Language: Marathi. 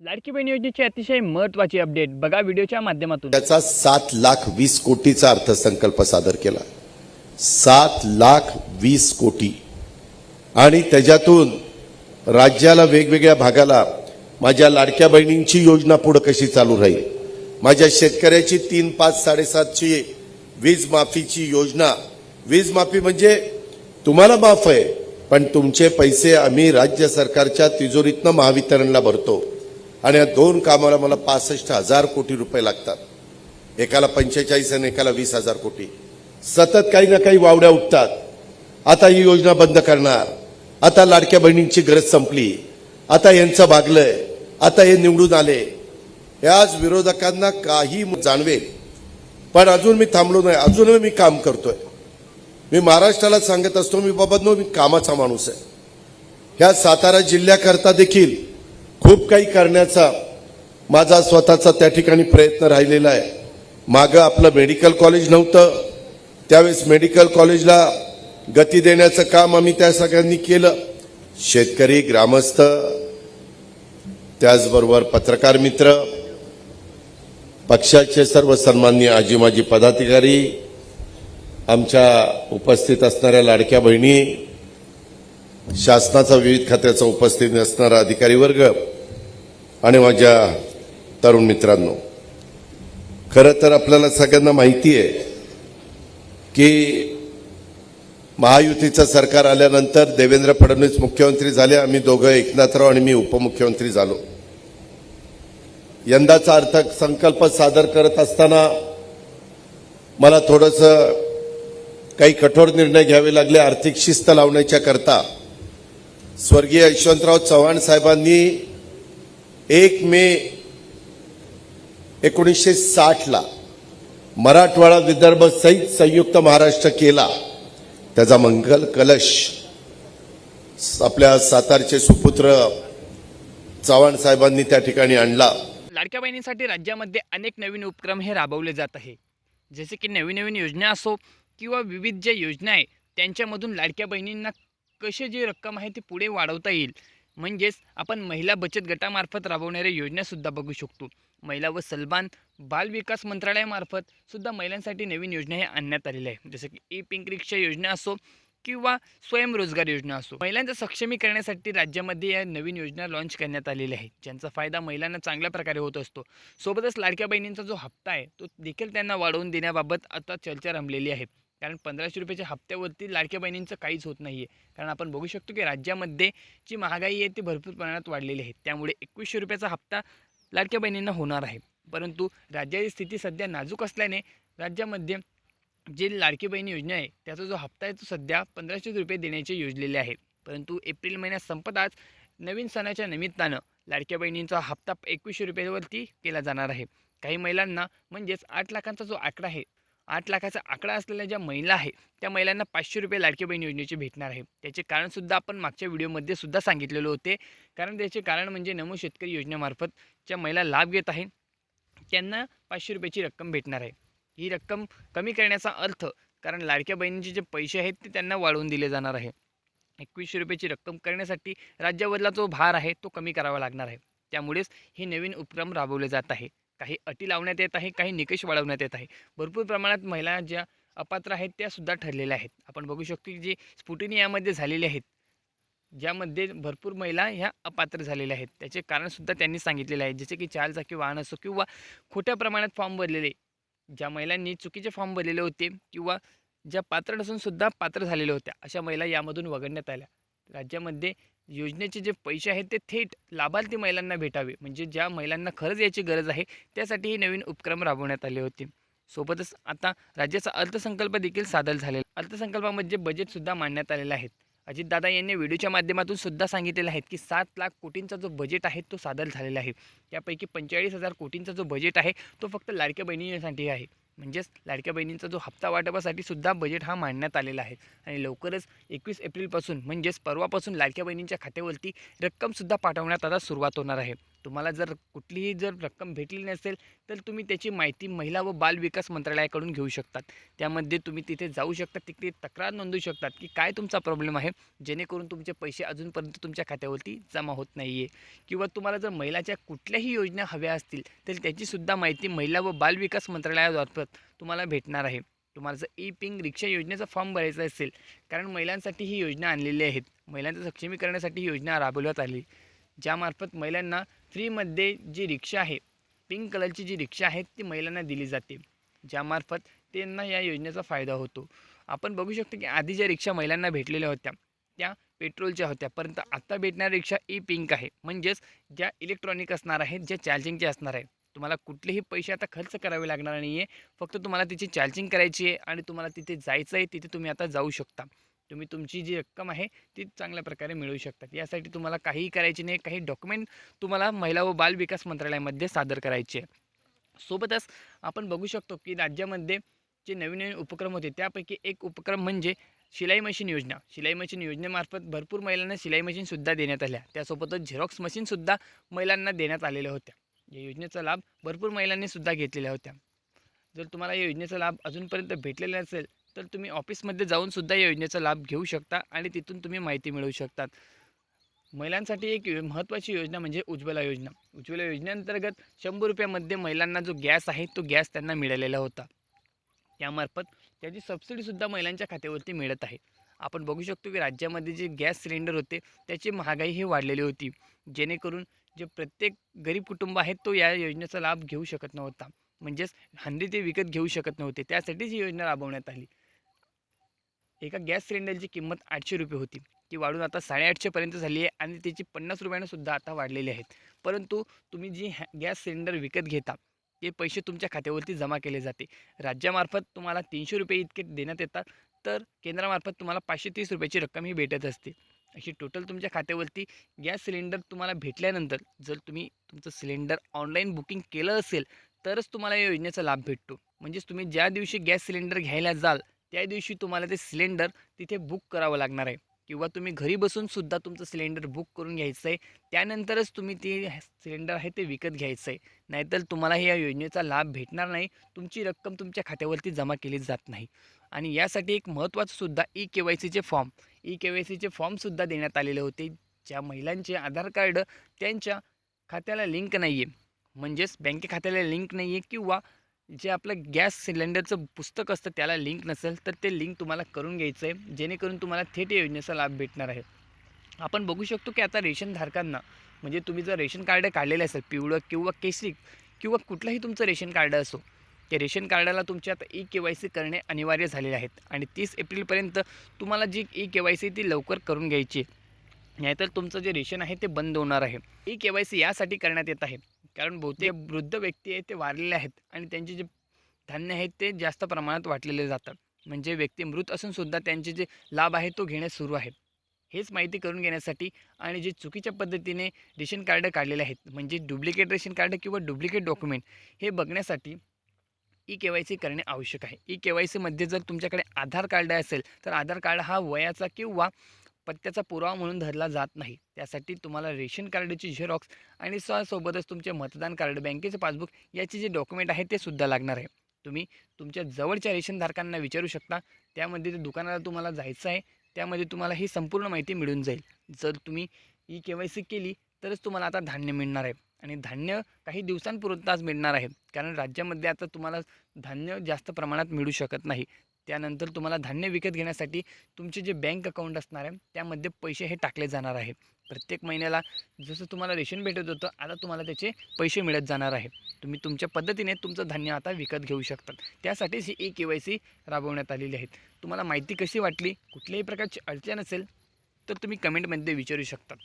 लाडकी बहीण योजनेची अतिशय महत्त्वाची अपडेट बघा व्हिडिओच्या माध्यमातून. त्याचा सात लाख वीस कोटीचा अर्थसंकल्प सादर केला. सात लाख वीस कोटी. आणि त्याच्यातून राज्याला वेगवेगळ्या भागाला माझ्या लाडक्या बहिणींची योजना पुढे कशी चालू राहील? माझ्या शेतकऱ्याची तीन पाच साडेसातची वीज माफीची योजना. वीज माफी म्हणजे तुम्हाला माफ आहे पण तुमचे पैसे आम्ही राज्य सरकारच्या तिजोरीतनं महावितरणला भरतो. आणि या दोन कामाला मला पासष्ट हजार कोटी रुपये लागतात. एकाला पंचेचाळीस आणि एकाला वीस हजार कोटी. सतत काही ना काही वावड्या उठतात. आता ही योजना बंद करणार. आता लाडक्या बहिणींची गरज संपली. आता यांचं भागलंय. आता हे निवडून आले. याच विरोधकांना काही जाणवेल. पण अजून मी थांबलो नाही. अजूनही मी काम करतोय. मी महाराष्ट्राला सांगत असतो मी बाबा नो मी कामाचा माणूस आहे. ह्या सातारा जिल्ह्याकरता देखील खूप काही करण्याचा माझा स्वतःचा त्या ठिकाणी प्रयत्न राहिलेला आहे. मागं आपलं मेडिकल कॉलेज नव्हतं. त्यावेळेस मेडिकल कॉलेजला गती देण्याचं काम आम्ही त्या सगळ्यांनी केलं. शेतकरी ग्रामस्थ त्याचबरोबर पत्रकार मित्र पक्षाचे सर्व सन्माननीय आजी माजी पदाधिकारी आमच्या उपस्थित असणाऱ्या लाडक्या बहिणी शासनाचा विविध खात्याचा उपस्थित असणारा अधिकारी वर्ग आणि माझ्या तरुण मित्रांनो खरं तर आपल्याला सगळ्यांना माहिती आहे की महायुतीचं सरकार आल्यानंतर देवेंद्र फडणवीस मुख्यमंत्री झाले आम्ही दोघं एकनाथराव आणि मी उपमुख्यमंत्री झालो. यंदाचा अर्थसंकल्प सादर करत असताना मला थोडंसं काही कठोर निर्णय घ्यावे लागले आर्थिक शिस्त लावण्याच्या करता. स्वर्गीय यशवंतराव चव्हाण साहेबांनी एक मे एकोणीसशे साठला मराठवाडा विदर्भ सहित संयुक्त महाराष्ट्र केला. त्याचा मंगल कलश आपल्या सातारचे सुपुत्र चव्हाण साहेबांनी त्या ठिकाणी आणला. लाडक्या बहिणींसाठी राज्यामध्ये अनेक नवीन उपक्रम हे राबवले जात आहे. जसे की नवीन नवीन योजना असो किंवा विविध ज्या योजना आहे त्यांच्यामधून लाडक्या बहिणींना कशी जी रक्कम आहे ती पुढे वाढवता येईल? म्हणजेच आपण महिला बचत गटामार्फत राबवणाऱ्या योजनासुद्धा बघू शकतो. महिला व सलमान बाल विकास मंत्रालयामार्फत सुद्धा महिलांसाठी नवीन योजना हे आणण्यात आलेल्या आहे. जसं की ई पिंक रिक्षा योजना असो किंवा स्वयंरोजगार योजना असो. महिलांचं सक्षमीकरणासाठी राज्यामध्ये या नवीन योजना लॉन्च करण्यात आलेल्या आहेत. ज्यांचा फायदा महिलांना चांगल्या प्रकारे होत असतो. सोबतच लाडक्या बहिणींचा जो हप्ता आहे तो देखील त्यांना वाढवून देण्याबाबत आता चर्चा रमलेली आहे. कारण पंधराशे रुपयाच्या हप्त्यावरती लाडक्या बहिणींचं काहीच होत नाही आहे कारण आपण बघू शकतो की राज्यामध्ये जी महागाई आहे ती भरपूर प्रमाणात वाढलेली आहे. त्यामुळे एकवीसशे रुपयाचा हप्ता लाडक्या बहिणींना होणार आहे. परंतु राज्याची स्थिती सध्या नाजूक असल्याने राज्यामध्ये जे लाडकी बहीण योजना आहे त्याचा जो हप्ता आहे तो सध्या पंधराशे रुपये देण्याचे योजलेले आहे. परंतु एप्रिल महिन्यात संपताच नवीन सणाच्या निमित्तानं लाडक्या बहिणींचा हप्ता एकवीसशे रुपयावरती केला जाणार आहे. काही महिलांना म्हणजेच आठ लाखांचा जो आकडा आहे आठ लाखाचा आकडा असलेल्या ज्या महिला आहे त्या महिलांना पाचशे रुपये लाडकी बहीण योजनेचे भेटणार आहे. त्याचे कारणसुद्धा आपण मागच्या व्हिडिओमध्ये सुद्धा सांगितलेले होते. कारण त्याचे कारण म्हणजे नमो शेतकरी योजनेमार्फत ज्या महिला लाभ घेत आहेत त्यांना पाचशे रुपयाची रक्कम भेटणार आहे. ही रक्कम कमी करण्याचा अर्थ कारण लाडक्या बहिणीचे जे पैसे आहेत ते त्यांना वाढवून दिले जाणार आहे. एकवीसशे रुपयाची रक्कम करण्यासाठी राज्यावरला जो भार आहे तो कमी करावा लागणार आहे. त्यामुळेच हे नवीन उपक्रम राबवले जात आहे काही अटी लावण्यात येत आहे काही निकष वाढवण्यात येत आहे. भरपूर प्रमाणात महिला ज्या अपात्र आहेत त्यासुद्धा ठरलेल्या आहेत. आपण बघू शकतो की जे स्फुटिनी यामध्ये झालेली आहेत ज्यामध्ये भरपूर महिला ह्या अपात्र झालेल्या आहेत. त्याचे कारणसुद्धा त्यांनी सांगितलेले आहे. जसे की चारचाकी वाहन असो किंवा खोट्या प्रमाणात फॉर्म भरलेले ज्या महिलांनी चुकीचे फॉर्म भरलेले होते किंवा ज्या पात्र नसूनसुद्धा पात्र झालेल्या होत्या अशा महिला यामधून वगळण्यात आल्या. राज्यामध्ये योजनेचे जे पैसे आहेत ते थेट लाभार्थी महिलांना भेटावे. म्हणजे ज्या महिलांना खरंच याची गरज आहे त्यासाठी हे नवीन उपक्रम राबवण्यात आले होते. सोबतच आता राज्याचा अर्थसंकल्प देखील सादर झालेला अर्थसंकल्पामध्ये बजेटसुद्धा मांडण्यात आलेला आहे. अजितदादा यांनी व्हिडिओच्या माध्यमातून सुद्धा सांगितलेलं आहे की सात लाख कोटींचा जो बजेट आहे तो सादर झालेला आहे. त्यापैकी पंचेचाळीस हजार कोटींचा जो बजेट आहे तो फक्त लाडक्या बहिणींसाठी आहे. म्हणजेच लाडक्या बहिणींचा जो हप्ता वाटपासाठी सुद्धा बजेट हा मांडण्यात आलेला आहे. आणि लवकरच एकवीस एप्रिलपासून म्हणजेच परवापासून लाडक्या बहिणींच्या खात्यावरती रक्कमसुद्धा पाठवण्यात आता सुरुवात होणार आहे. तुम्हाला जर कुठलीही जर रक्कम भेटली नसेल तर तुम्ही त्याची माहिती महिला व बाल विकास मंत्रालयाकडून घेऊ शकतात. त्यामध्ये तुम्ही तिथे जाऊ शकता तिकडे तक्रार नोंदवू शकतात की काय तुमचा प्रॉब्लेम आहे जेणेकरून तुमचे पैसे अजूनपर्यंत तुमच्या खात्यावरती जमा होत नाही आहे किंवा तुम्हाला जर महिलाच्या कुठल्याही योजना हव्या असतील तर त्याचीसुद्धा माहिती महिला व बाल विकास मंत्रालयामार्फत तुम्हाला भेटणार आहे. तुम्हाला जर ई पिंग रिक्षा योजनेचा फॉर्म भरायचा असेल कारण महिलांसाठी ही योजना आणलेली आहेत. महिलांचं सक्षमीकरणासाठी ही योजना राबवण्यात आली. ज्यामार्फत महिलांना फ्रीमध्ये जी रिक्षा आहे पिंक कलरची जी रिक्षा आहे ती महिलांना दिली जाते. ज्यामार्फत त्यांना या योजनेचा फायदा होतो. आपण बघू शकतो की आधी ज्या रिक्षा महिलांना भेटलेल्या होत्या त्या पेट्रोलच्या होत्या. परंतु आत्ता भेटणाऱ्या रिक्षा ई पिंक आहे. म्हणजेच ज्या इलेक्ट्रॉनिक असणार आहेत ज्या चार्जिंगच्या असणार आहे तुम्हाला कुठलेही पैसे आता खर्च करावे लागणार नाही आहे फक्त तुम्हाला तिची चार्जिंग करायची आहे आणि तुम्हाला तिथे जायचं आहे तिथे तुम्ही आता जाऊ शकता. तुम्ही तुमची जी रक्कम आहे ती चांगल्या प्रकारे मिळवू शकतात. यासाठी तुम्हाला काहीही करायची नाही काही डॉक्युमेंट तुम्हाला महिला व बाल विकास मंत्रालयामध्ये सादर करायचे सोबतच आपण बघू शकतो की राज्यामध्ये जे नवीन नवीन उपक्रम होते त्यापैकी एक उपक्रम म्हणजे शिलाई मशीन योजना. शिलाई मशीन योजनेमार्फत भरपूर महिलांना शिलाई मशीनसुद्धा देण्यात आल्या. त्यासोबतच झेरॉक्स मशीनसुद्धा महिलांना देण्यात आलेल्या होत्या. या योजनेचा लाभ भरपूर महिलांनीसुद्धा घेतलेल्या होत्या. जर तुम्हाला या योजनेचा लाभ अजूनपर्यंत भेटलेला असेल तर तुम्ही ऑफिसमध्ये जाऊनसुद्धा या योजनेचा लाभ घेऊ शकता आणि तिथून तुम्ही माहिती मिळवू शकतात. महिलांसाठी एक महत्त्वाची योजना म्हणजे उज्ज्वला योजना. उज्ज्वला योजनेअंतर्गत शंभर रुपयामध्ये महिलांना जो गॅस आहे तो गॅस त्यांना मिळालेला होता. त्यामार्फत त्याची सबसिडीसुद्धा महिलांच्या खात्यावरती मिळत आहे. आपण बघू शकतो की राज्यामध्ये जे गॅस सिलेंडर होते त्याची महागाई ही वाढलेली होती. जेणेकरून जे प्रत्येक गरीब कुटुंब आहे तो या योजनेचा लाभ घेऊ शकत नव्हता. म्हणजेच हंडी ते विकत घेऊ शकत नव्हते. त्यासाठीच ही योजना राबवण्यात आली. एका गॅस सिलेंडरची किंमत आठशे रुपये होती. ती वाढून आता साडेआठशेपर्यंत झाली आहे आणि त्याची पन्नास रुपयानं सुद्धा आता वाढलेली आहेत. परंतु तुम्ही जी हॅ गॅस सिलेंडर विकत घेता ते पैसे तुमच्या खात्यावरती जमा केले जाते. राज्यामार्फत तुम्हाला तीनशे रुपये इतके देण्यात येतात तर केंद्रामार्फत तुम्हाला पाचशे तीस रुपयाची रक्कम ही भेटत असते. अशी टोटल तुमच्या खात्यावरती गॅस सिलेंडर तुम्हाला भेटल्यानंतर जर तुम्ही तुमचं सिलेंडर ऑनलाईन बुकिंग केलं असेल तरच तुम्हाला या योजनेचा लाभ भेटतो. म्हणजेच तुम्ही ज्या दिवशी गॅस सिलेंडर घ्यायला जाल त्या दिवशी तुम्हाला ते सिलेंडर तिथे बुक करावं लागणार आहे. किंवा तुम्ही घरी बसून सुद्धा तुमचं सिलेंडर बुक करून घ्यायचं आहे. त्यानंतरच तुम्ही ते सिलेंडर आहे ते विकत घ्यायचं आहे. नाहीतर तुम्हाला या योजनेचा लाभ भेटणार नाही. तुमची रक्कम तुमच्या खात्यावरती जमा केली जात नाही. आणि यासाठी एक महत्त्वाचंसुद्धा ई के वाय सीचे फॉर्म ई के वाय सीचे फॉर्मसुद्धा देण्यात आलेले होते. ज्या महिलांचे आधार कार्ड त्यांच्या खात्याला लिंक नाही आहे म्हणजेच बँके खात्याला लिंक नाही आहे किंवा जे आपलं गॅस सिलेंडरचं पुस्तक असतं त्याला लिंक नसेल तर ते लिंक तुम्हाला करून घ्यायचं आहे जेणेकरून तुम्हाला थेट या योजनेचा लाभ भेटणार आहे. आपण बघू शकतो की आता रेशनधारकांना म्हणजे तुम्ही जर रेशन कार्ड काढलेलं असेल पिवळं किंवा केसरी किंवा कुठलंही तुमचं रेशन कार्ड असो त्या रेशन कार्डाला तुमच्या आता ई के वाय सी करणे अनिवार्य झालेले आहेत आणि तीस एप्रिलपर्यंत तुम्हाला जी ई के वाय सी ती लवकर करून घ्यायची आहे. नाहीतर तुमचं जे रेशन आहे ते बंद होणार आहे. ई के वाय सी यासाठी करण्यात येत आहे. कारण बहुतेक वृद्ध व्यक्ती आहेत ते वारलेले आहेत आणि त्यांचे जे धान्य आहेत ते जास्त प्रमाणात वाटलेले जातात. म्हणजे व्यक्ती मृत असून सुद्धा त्यांचे जे लाभ आहे तो घेण्यास सुरू आहे. हेच माहिती करून घेण्यासाठी आणि जे चुकीच्या पद्धतीने रेशन कार्ड काढलेले आहेत म्हणजे डुप्लिकेट रेशन कार्ड किंवा डुप्लिकेट डॉक्युमेंट हे बघण्यासाठी ई के वाय सी करणे आवश्यक आहे. ई के वाय सीमध्ये जर तुमच्याकडे आधार कार्ड असेल तर आधार कार्ड हा वयाचा किंवा पत्त्याचा पुरावा म्हणून धरला जात नाही. त्यासाठी तुम्हाला रेशन कार्डची झेरॉक्स आणि सोबतच तुमचे मतदान कार्ड बँकेचे पासबुक याचे जे डॉक्युमेंट आहे ते सुद्धा लागणार आहे. तुम्ही तुमच्या जवळच्या रेशनधारकांना विचारू शकता. त्यामध्ये ते दुकानाला तुम्हाला जायचं आहे. त्यामध्ये तुम्हाला ही संपूर्ण माहिती मिळून जाईल. जर तुम्ही ई के वाय सी केली तरच तुम्हाला आता धान्य मिळणार आहे. आणि धान्य काही दिवसांपुरताच मिळणार आहे. कारण राज्यामध्ये आता तुम्हाला धान्य जास्त प्रमाणात मिळू शकत नाही. त्यानंतर तुम्हाला धान्य विकत घेण्यासाठी तुमचे जे बँक अकाउंट असणार आहे त्यामध्ये पैसे हे टाकले जाणार आहे. प्रत्येक महिन्याला जसं तुम्हाला रेशन भेटत होतं आता तुम्हाला त्याचे पैसे मिळत जाणार आहे. तुम्ही तुमच्या पद्धतीने तुमचं धान्य आता विकत घेऊ शकतात त्यासाठीच ही ई के वाय सी राबवण्यात आलेली आहे. तुम्हाला माहिती कशी वाटली? कुठल्याही प्रकारची अडचण असेल तर तुम्ही कमेंटमध्ये विचारू शकतात